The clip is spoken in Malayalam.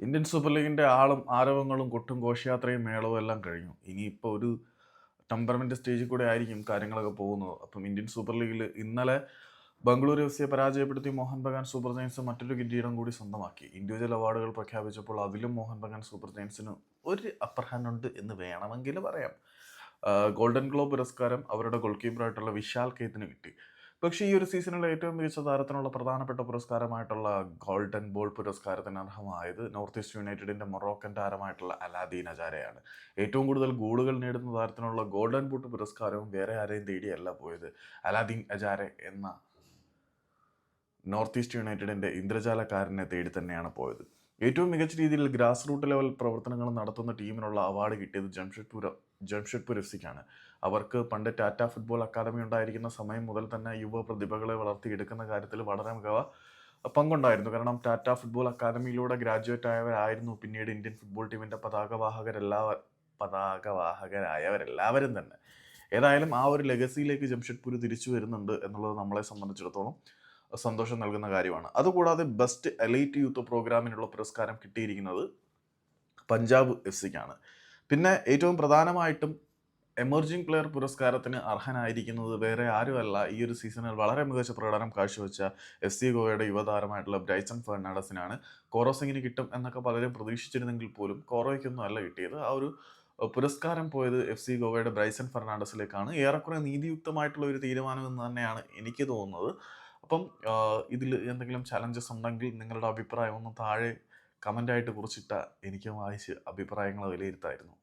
ഇന്ത്യൻ സൂപ്പർ ലീഗിന്റെ ആളും ആരവങ്ങളും കൊട്ടും ഘോഷയാത്രയും മേളവും എല്ലാം കഴിഞ്ഞു. ഇനിയിപ്പോൾ ഒരു ടെമ്പർമെന്റ് സ്റ്റേജിൽ കൂടെ ആയിരിക്കും കാര്യങ്ങളൊക്കെ പോകുന്നത്. അപ്പം ഇന്ത്യൻ സൂപ്പർ ലീഗിൽ ഇന്നലെ ബംഗളൂരു എഫ് സിയെ പരാജയപ്പെടുത്തി മോഹൻ ബഗാൻ സൂപ്പർ ജയൻസ് മറ്റൊരു കിരീടം കൂടി സ്വന്തമാക്കി. ഇൻഡിവിജ്വൽ അവാർഡുകൾ പ്രഖ്യാപിച്ചപ്പോൾ അതിലും മോഹൻ ബഗാൻ സൂപ്പർ ജയൻസിന് ഒരു അപ്പർ ഹാൻഡ് ഉണ്ട് എന്ന് വേണമെങ്കിൽ പറയാം. ഗോൾഡൻ ഗ്ലോബ് പുരസ്കാരം അവരുടെ ഗോൾ കീപ്പറായിട്ടുള്ള വിശാൽ കേത്തിന് കിട്ടി. പക്ഷേ ഈ ഒരു സീസണിലെ ഏറ്റവും മികച്ച താരത്തിനുള്ള പ്രധാനപ്പെട്ട പുരസ്കാരമായിട്ടുള്ള ഗോൾഡൻ ബോൾ പുരസ്കാരത്തിന് അർഹമായത് നോർത്ത് ഈസ്റ്റ് യുണൈറ്റഡിന്റെ മൊറോക്കൻ താരമായിട്ടുള്ള അലാദീൻ അജാരയാണ്. ഏറ്റവും കൂടുതൽ ഗോളുകൾ നേടുന്ന താരത്തിനുള്ള ഗോൾഡൻ ബൂട്ട് പുരസ്കാരവും വേറെ ആരെയും തേടിയല്ല പോയത് അലാദീൻ അജാരെ എന്ന നോർത്ത് ഈസ്റ്റ് യുണൈറ്റഡിന്റെ ഇന്ദ്രജാലക്കാരനെ തേടി തന്നെയാണ് പോയത്. ഏറ്റവും മികച്ച രീതിയിൽ ഗ്രാസ് റൂട്ട് ലെവൽ പ്രവർത്തനങ്ങൾ നടത്തുന്ന ടീമിനുള്ള അവാർഡ് കിട്ടിയത് ജംഷഡ്പൂർ ജംഷഡ്പൂർ എഫ് സിക്കാണ്. അവർക്ക് പണ്ട് ടാറ്റ ഫുട്ബോൾ അക്കാദമി ഉണ്ടായിരിക്കുന്ന സമയം മുതൽ തന്നെ യുവ പ്രതിഭകളെ വളർത്തിയെടുക്കുന്ന കാര്യത്തിൽ വളരെ മികവ പങ്കുണ്ടായിരുന്നു. കാരണം ടാറ്റ ഫുട്ബോൾ അക്കാദമിയിലൂടെ ഗ്രാജുവേറ്റ് ആയവരായിരുന്നു. പിന്നീട് ഇന്ത്യൻ ഫുട്ബോൾ ടീമിന്റെ പതാകവാഹകരെല്ലാ പതാകവാഹകരായവരെല്ലാവരും തന്നെ. ഏതായാലും ആ ഒരു ലെഗസിയിലേക്ക് ജംഷഡ്പൂർ തിരിച്ചു വരുന്നുണ്ട് എന്നുള്ളത് നമ്മളെ സംബന്ധിച്ചിടത്തോളം സന്തോഷം നൽകുന്ന കാര്യമാണ്. അതുകൂടാതെ ബെസ്റ്റ് എലൈറ്റ് യൂത്ത് പ്രോഗ്രാമിനുള്ള പുരസ്കാരം കിട്ടിയിരിക്കുന്നത് പഞ്ചാബ് എഫ് സിക്കാണ് പിന്നെ ഏറ്റവും പ്രധാനമായിട്ടും എമർജിംഗ് പ്ലെയർ പുരസ്കാരത്തിന് അർഹനായിരിക്കുന്നത് വേറെ ആരുമല്ല. ഈ ഒരു സീസണിൽ വളരെ മികച്ച പ്രകടനം കാഴ്ചവെച്ച എഫ് സി ഗോവയുടെ യുവതാരമായിട്ടുള്ള ബ്രൈസൺ ഫെർണാണ്ടസിനാണ്. കോറോ സിംഗിന് കിട്ടും എന്നൊക്കെ പലരും പ്രതീക്ഷിച്ചിരുന്നെങ്കിൽ പോലും കോറോയ്ക്കൊന്നും അല്ല കിട്ടിയത്. ആ ഒരു പുരസ്കാരം പോയത് എഫ് സി ഗോവയുടെ ബ്രൈസൺ ഫെർണാണ്ടസിലേക്കാണ്. ഏറെക്കുറെ നീതിയുക്തമായിട്ടുള്ള ഒരു തീരുമാനം എന്ന് തന്നെയാണ് എനിക്ക് തോന്നുന്നത്. അപ്പം ഇതിൽ എന്തെങ്കിലും ചലഞ്ചസ് ഉണ്ടെങ്കിൽ നിങ്ങളുടെ അഭിപ്രായം ഒന്ന് താഴെ കമന്റായിട്ട് കുറിച്ചിട്ട എനിക്ക് വായിച്ച് അഭിപ്രായങ്ങൾ വിലയിരുത്തായിരുന്നു.